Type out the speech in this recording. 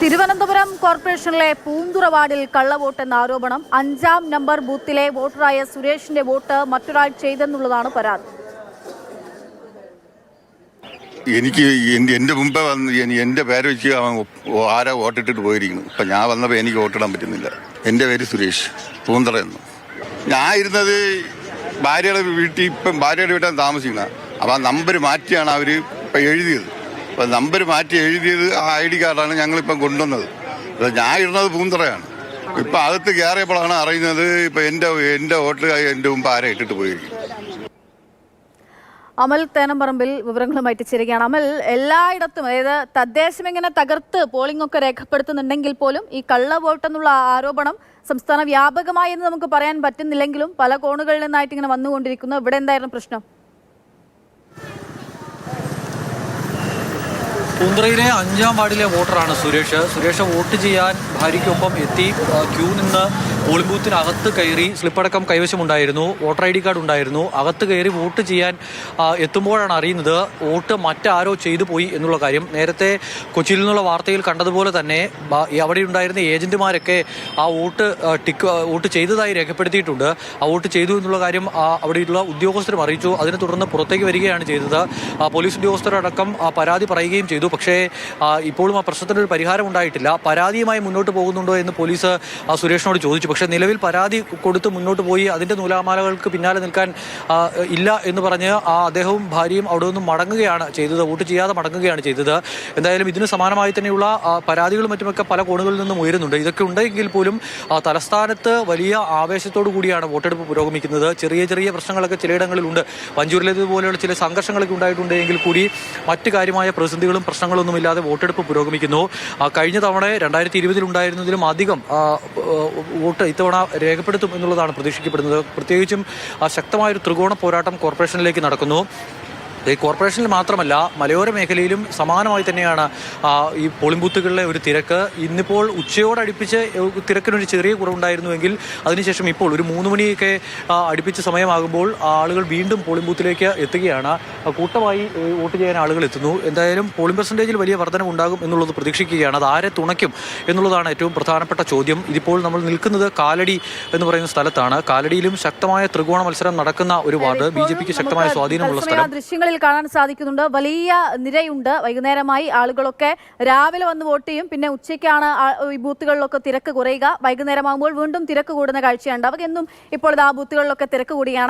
തിരുവനന്തപുരം കോർപ്പറേഷനിലെ പൂന്തുറ വാർഡിൽ കള്ളവോട്ടെന്ന ആരോപണം അഞ്ചാം നമ്പർ ബൂത്തിലെ വോട്ടറായ സുരേഷിന്റെ വോട്ട് മറ്റൊരാൾ ചെയ്തെന്നുള്ളതാണ് പരാതി. എനിക്ക് എന്റെ മുമ്പേ വന്ന് എന്റെ പേര് വെച്ച് ആരാ വോട്ടിട്ടിട്ട് പോയിരിക്കുന്നു. ഇപ്പം ഞാൻ വന്നപ്പോൾ എനിക്ക് വോട്ടിടാൻ പറ്റുന്നില്ല. എന്റെ പേര് സുരേഷ് പൂന്തറ എന്ന്. ഞാൻ ഇരുന്നത് ഭാര്യയുടെ വീട്ടിൽ ഇപ്പം ഭാര്യയുടെ വീട്ടിൽ താമസിക്കുന്നത്. അപ്പോൾ ആ നമ്പർ മാറ്റിയാണ് അവർ ഇപ്പം എഴുതിയത്. അപ്പോൾ നമ്പർ മാറ്റി എഴുതിയത് ആ ഐ ഡി കാർഡാണ് ഞങ്ങളിപ്പം കൊണ്ടുവന്നത്. അപ്പോൾ ഞാൻ ഇടുന്നത് പൂന്തറയാണ്. ഇപ്പം അകത്ത് കയറിയപ്പോഴാണ് അറിയുന്നത് ഇപ്പം എന്റെ എന്റെ വോട്ട് എന്റെ മുമ്പ് ആരെ ഇട്ടിട്ട് പോയിരിക്കും. അമൽ തേനമ്പറമ്പിൽ വിവരങ്ങളുമായിട്ട് ചേരുകയാണ്. അമൽ എല്ലായിടത്തും അതായത് തദ്ദേശം ഇങ്ങനെ തകർത്ത് പോളിംഗ് ഒക്കെ രേഖപ്പെടുത്തുന്നുണ്ടെങ്കിൽ പോലും ഈ കള്ള വോട്ടെന്നുള്ള ആരോപണം സംസ്ഥാന വ്യാപകമായി എന്ന് നമുക്ക് പറയാൻ പറ്റുന്നില്ലെങ്കിലും പല കോണുകളിൽ നിന്നായിട്ട് ഇങ്ങനെ വന്നുകൊണ്ടിരിക്കുന്നു. ഇവിടെ എന്തായിരുന്നു പ്രശ്നം? പൂന്തറയിലെ അഞ്ചാം വാർഡിലെ വോട്ടറാണ് സുരേഷ്. സുരേഷ് വോട്ട് ചെയ്യാൻ ഭാര്യയ്ക്കൊപ്പം എത്തി. ക്യൂ നിന്ന് പോളിംഗ് ബൂത്തിനകത്ത് കയറി സ്ലിപ്പടക്കം കൈവശമുണ്ടായിരുന്നു. വോട്ടർ ഐ ഡി കാർഡ് ഉണ്ടായിരുന്നു. അകത്ത് കയറി വോട്ട് ചെയ്യാൻ എത്തുമ്പോഴാണ് അറിയുന്നത് വോട്ട് മറ്റാരോ ചെയ്തു പോയി എന്നുള്ള കാര്യം. നേരത്തെ കൊച്ചിയിൽ നിന്നുള്ള വാർത്തയിൽ കണ്ടതുപോലെ തന്നെ അവിടെ ഉണ്ടായിരുന്ന ഏജന്റുമാരൊക്കെ ആ വോട്ട് ടിക്ക് വോട്ട് ചെയ്തതായി രേഖപ്പെടുത്തിയിട്ടുണ്ട്. ആ വോട്ട് ചെയ്തു എന്നുള്ള കാര്യം അവിടെയുള്ള ഉദ്യോഗസ്ഥരും അറിയിച്ചു. അതിനെ തുടർന്ന് പുറത്തേക്ക് വരികയാണ് ചെയ്തത്. പോലീസ് ഉദ്യോഗസ്ഥരടക്കം പരാതി പറയുകയും ചെയ്തു. പക്ഷേ ഇപ്പോഴും ആ പ്രശ്നത്തിനൊരു പരിഹാരം ഉണ്ടായിട്ടില്ല. പരാതിയുമായി മുന്നോട്ട് പോകുന്നുണ്ടോ എന്ന് പോലീസ് സുരേഷിനോട് ചോദിച്ചു. പക്ഷേ നിലവിൽ പരാതി കൊടുത്ത് മുന്നോട്ട് പോയി അതിന്റെ നൂലാമാലകൾക്ക് പിന്നാലെ നിൽക്കാൻ ഇല്ല എന്ന് പറഞ്ഞ് ആ അദ്ദേഹവും ഭാര്യയും അവിടെ നിന്നും മടങ്ങുകയാണ് ചെയ്തത് വോട്ട് ചെയ്യാതെ മടങ്ങുകയാണ് ചെയ്തത്. എന്തായാലും ഇതിന് സമാനമായി തന്നെയുള്ള പരാതികളും മറ്റുമൊക്കെ പല കോണുകളിൽ നിന്നും ഉയരുന്നുണ്ട്. ഇതൊക്കെ ഉണ്ടെങ്കിൽ പോലും തലസ്ഥാനത്ത് വലിയ ആവേശത്തോടു കൂടിയാണ് വോട്ടെടുപ്പ് പുരോഗമിക്കുന്നത്. ചെറിയ ചെറിയ പ്രശ്നങ്ങളൊക്കെ ചിലയിടങ്ങളിലുണ്ട്. വഞ്ചൂരിലേതുപോലെയുള്ള ചില സംഘർഷങ്ങളൊക്കെ ഉണ്ടായിട്ടുണ്ടെങ്കിൽ കൂടി മറ്റു കാര്യമായ പ്രതിസന്ധികളും പ്രശ്നങ്ങളൊന്നും ഇല്ലാതെ വോട്ടെടുപ്പ് പുരോഗമിക്കുന്നു. കഴിഞ്ഞ തവണ രണ്ടായിരത്തി ഇരുപതിലുണ്ടായിരുന്നതിലും അധികം വോട്ട് ഇത്തവണ രേഖപ്പെടുത്തും എന്നുള്ളതാണ് പ്രതീക്ഷിക്കപ്പെടുന്നത്. പ്രത്യേകിച്ചും ശക്തമായൊരു ത്രികോണ പോരാട്ടം കോർപ്പറേഷനിലേക്ക് നടക്കുന്നു. കോർപ്പറേഷനിൽ മാത്രമല്ല മലയോര മേഖലയിലും സമാനമായി തന്നെയാണ് ഈ പോളിംഗ് ബൂത്തുകളിലെ ഒരു തിരക്ക്. ഇന്നിപ്പോൾ ഉച്ചയോടടുപ്പിച്ച് തിരക്കിനൊരു ചെറിയ കുറവുണ്ടായിരുന്നുവെങ്കിൽ അതിനുശേഷം ഇപ്പോൾ ഒരു മൂന്ന് മണിയൊക്കെ അടുപ്പിച്ച് സമയമാകുമ്പോൾ ആളുകൾ വീണ്ടും പോളിംഗ് ബൂത്തിലേക്ക് എത്തുകയാണ് കൂട്ടമായി വോട്ട് ചെയ്യാൻ ആളുകൾ എത്തുന്നു. എന്തായാലും പോളിംഗ് പെർസെന്റേജിൽ വലിയ വർധനം ഉണ്ടാകും എന്നുള്ളത് പ്രതീക്ഷിക്കുകയാണ്. അത് ആരെ തുണയ്ക്കും എന്നുള്ളതാണ് ഏറ്റവും പ്രധാനപ്പെട്ട ചോദ്യം. ഇതിപ്പോൾ നമ്മൾ നിൽക്കുന്നത് കാലടി എന്ന് പറയുന്ന സ്ഥലത്താണ്. കാലടിയിലും ശക്തമായ ത്രികോണ മത്സരം നടക്കുന്ന ഒരു വാർഡ്. ബി ജെ പിക്ക് ശക്തമായ സ്വാധീനമുള്ള സ്ഥലം. ദൃശ്യങ്ങളിൽ കാണാൻ സാധിക്കുന്നുണ്ട്. വലിയ നിരയുണ്ട്. വൈകുന്നേരമായി ആളുകളൊക്കെ രാവിലെ വന്ന് വോട്ട് ചെയ്യും. പിന്നെ ഉച്ചയ്ക്കാണ് ഈ ബൂത്തുകളിലൊക്കെ തിരക്ക് കുറയുക. വൈകുന്നേരമാകുമ്പോൾ വീണ്ടും തിരക്ക് കൂടുന്ന കാഴ്ചയുണ്ട്. അവർക്ക് എന്നും ഇപ്പോൾ ഇത് ആ ബൂത്തുകളിലൊക്കെ തിരക്ക് കൂടിയാണ്.